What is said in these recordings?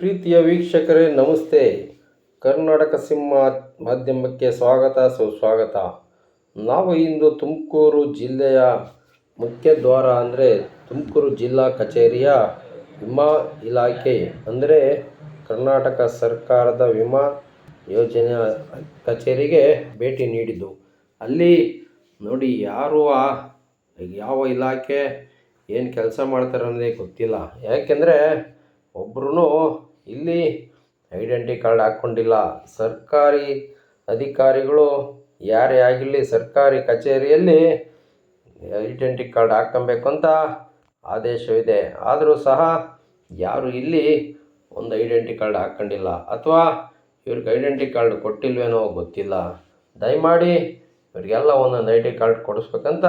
ಪ್ರೀತಿಯ ವೀಕ್ಷಕರೇ, ನಮಸ್ತೆ. ಕರ್ನಾಟಕ ಸಿಂಹ ಮಾಧ್ಯಮಕ್ಕೆ ಸ್ವಾಗತ, ಸುಸ್ವಾಗತ. ನಾವು ಇಂದು ತುಮಕೂರು ಜಿಲ್ಲೆಯ ಮುಖ್ಯ ದ್ವಾರ ಅಂದರೆ ತುಮಕೂರು ಜಿಲ್ಲಾ ಕಚೇರಿಯ ವಿಮಾ ಇಲಾಖೆ, ಅಂದರೆ ಕರ್ನಾಟಕ ಸರ್ಕಾರದ ವಿಮಾ ಯೋಜನೆಯ ಕಚೇರಿಗೆ ಭೇಟಿ ನೀಡಿದ್ದು. ಅಲ್ಲಿ ನೋಡಿ ಯಾರು ಯಾವ ಇಲಾಖೆ, ಏನು ಕೆಲಸ ಮಾಡ್ತಾರೆ ಅನ್ನೋದೇ ಗೊತ್ತಿಲ್ಲ. ಯಾಕೆಂದರೆ ಒಬ್ರು ಇಲ್ಲಿ ಐಡೆಂಟಿ ಕಾರ್ಡ್ ಹಾಕ್ಕೊಂಡಿಲ್ಲ ಸರ್ಕಾರಿ ಅಧಿಕಾರಿಗಳು ಯಾರೇ ಆಗಿರಲಿ ಸರ್ಕಾರಿ ಕಚೇರಿಯಲ್ಲಿ ಐಡೆಂಟಿ ಕಾರ್ಡ್ ಹಾಕ್ಕೊಬೇಕು ಅಂತ ಆದೇಶವಿದೆ. ಆದರೂ ಸಹ ಯಾರು ಇಲ್ಲಿ ಒಂದು ಐಡೆಂಟಿ ಕಾರ್ಡ್ ಹಾಕ್ಕೊಂಡಿಲ್ಲ ಅಥವಾ ಇವ್ರಿಗೆ ಐಡೆಂಟಿ ಕಾರ್ಡ್ ಕೊಟ್ಟಿಲ್ವೇನೋ ಗೊತ್ತಿಲ್ಲ. ದಯಮಾಡಿ ಇವರಿಗೆಲ್ಲ ಒಂದೊಂದು ಐ ಡಿ ಕಾರ್ಡ್ ಕೊಡಿಸ್ಬೇಕಂತ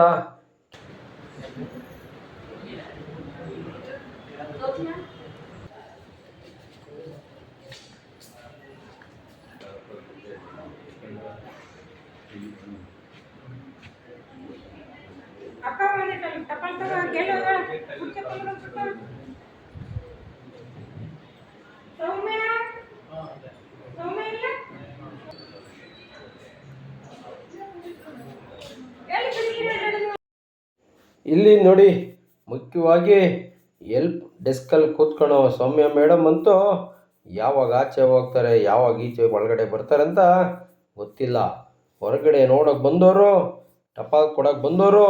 ಇಲ್ಲಿ ನೋಡಿ, ಮುಖ್ಯವಾಗಿ ಎಲ್ಪ್ ಡೆಸ್ಕಲ್ಲಿ ಕೂತ್ಕೊಳ್ಳೋ ಸೌಮ್ಯ ಮೇಡಮ್ ಅಂತೂ ಯಾವಾಗ ಆಚೆ ಹೋಗ್ತಾರೆ, ಯಾವಾಗ ಈಚೆ ಒಳಗಡೆ ಬರ್ತಾರೆ ಅಂತ ಗೊತ್ತಿಲ್ಲ. ಹೊರಗಡೆ ನೋಡೋಕೆ ಬಂದವರು ಟಪಾಲ್ ಕೊಡೋಕೆ ಬಂದವರು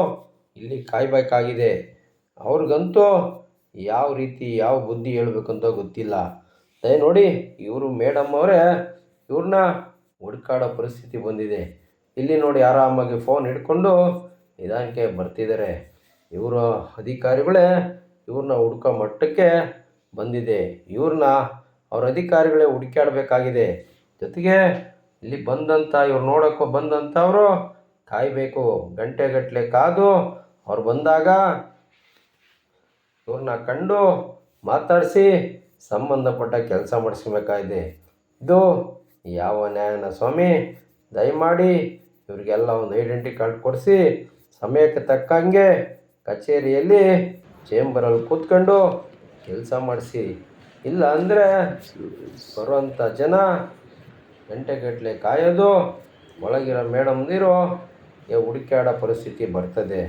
ಇಲ್ಲಿ ಕಾಯಬೇಕಾಗಿದೆ. ಅವ್ರಿಗಂತೂ ಯಾವ ರೀತಿ, ಯಾವ ಬುದ್ಧಿ ಹೇಳ್ಬೇಕಂತ ಗೊತ್ತಿಲ್ಲ. ದಯ ನೋಡಿ, ಇವರು ಮೇಡಮ್ ಅವರೇ, ಇವ್ರನ್ನ ಹುಡ್ಕಾಡೋ ಪರಿಸ್ಥಿತಿ ಬಂದಿದೆ. ಇಲ್ಲಿ ನೋಡಿ ಆರಾಮಾಗಿ ಫೋನ್ ಹಿಡ್ಕೊಂಡು ನಿಧಾನಕ್ಕೆ ಬರ್ತಿದ್ದಾರೆ. ಇವರ ಅಧಿಕಾರಿಗಳೇ, ಇವ್ರನ್ನ ಹುಡ್ಕೋ ಮಟ್ಟಕ್ಕೆ ಬಂದಿದೆ. ಇವ್ರನ್ನ ಅವ್ರ ಅಧಿಕಾರಿಗಳೇ ಹುಡುಕಾಡಬೇಕಾಗಿದೆ ಜೊತೆಗೆ ಇಲ್ಲಿ ಬಂದಂಥ ಇವ್ರು ನೋಡೋಕ್ಕೂ ಬಂದಂಥವರು ಕಾಯಬೇಕು ಗಂಟೆಗಟ್ಟಲೆ ಕಾದು, ಅವ್ರು ಬಂದಾಗ ಇವ್ರನ್ನ ಕಂಡು ಮಾತಾಡಿಸಿ ಸಂಬಂಧಪಟ್ಟ ಕೆಲಸ ಮಾಡಿಸ್ಬೇಕಾಗಿದೆ ಇದು ಯಾವ ನ್ಯಾಯನ ಸ್ವಾಮಿ? ದಯಮಾಡಿ ಇವರಿಗೆಲ್ಲ ಒಂದು ಐಡೆಂಟಿ ಕಾರ್ಡ್ ಕೊಡಿಸಿ ಸಮಯಕ್ಕೆ ತಕ್ಕಂಗೆ ಕಚೇರಿಯಲ್ಲಿ ಚೇಂಬರಲ್ಲಿ ಕೂತ್ಕೊಂಡು ಕೆಲಸ ಮಾಡಿಸಿ. ಇಲ್ಲ ಅಂದರೆ ಬರುವಂಥ ಜನ ಗಂಟೆಗಟ್ಟಲೆ ಕಾಯೋದು, ಒಳಗಿರೋ ಮೇಡಮ್ದಿರೋ ಹುಡುಕಾಡೋ ಪರಿಸ್ಥಿತಿ ಬರ್ತದೆ.